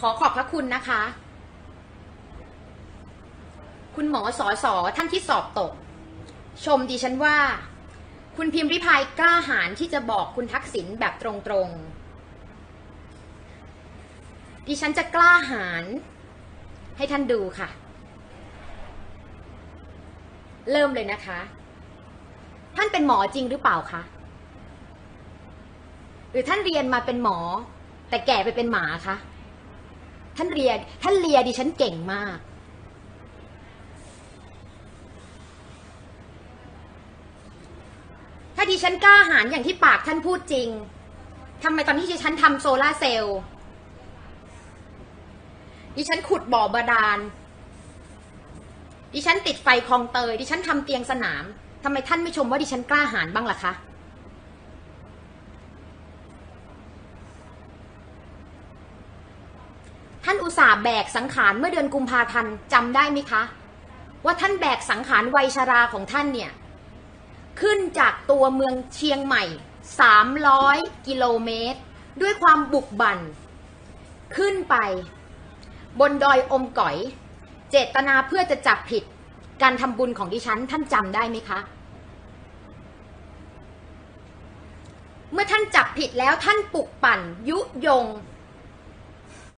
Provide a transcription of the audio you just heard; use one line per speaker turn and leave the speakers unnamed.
ขอขอบพระคุณนะคะ คุณหมอสอสอท่านที่สอบตก ชมดิฉันว่า คุณพิมพ์ริพายกล้าหาญที่จะบอกคุณทักษิณแบบตรงๆ ดิฉันจะกล้าหาญให้ท่านดูค่ะ เริ่มเลยนะคะ ท่านเป็นหมอจริงหรือเปล่าคะ หรือท่านเรียนมาเป็นหมอ แต่แก่ไปเป็นหมาคะ ท่านเรียนท่านเรียดิฉันเก่งมาก ถ้าดิฉันกล้าหาญอย่างที่ปากท่านพูดจริงทำไมตอนที่ดิฉันทำโซลาเซลล์ดิฉันขุดบ่อบาดาล ดิฉันติดไฟคลองเตย ดิฉันทำเตียงสนามทำไมท่านไม่ชมว่าดิฉันกล้าหาญบ้างล่ะคะ ท่านอุตส่าห์แบกสังขารเมื่อเดือนกุมภาพันธ์จำได้ไหมคะ ว่าท่านแบกสังขารวัยชราของท่านเนี่ย ขึ้นจากตัวเมืองเชียงใหม่ 300 กิโลเมตร ด้วยความบุกบั่น ขึ้นไป บนดอยอมก๋อย เจตนาเพื่อจะจับผิดการทำบุญของดิฉันท่านจำได้ไหมคะ เมื่อท่านจับผิดแล้วท่านปลุกปั่น ยุยง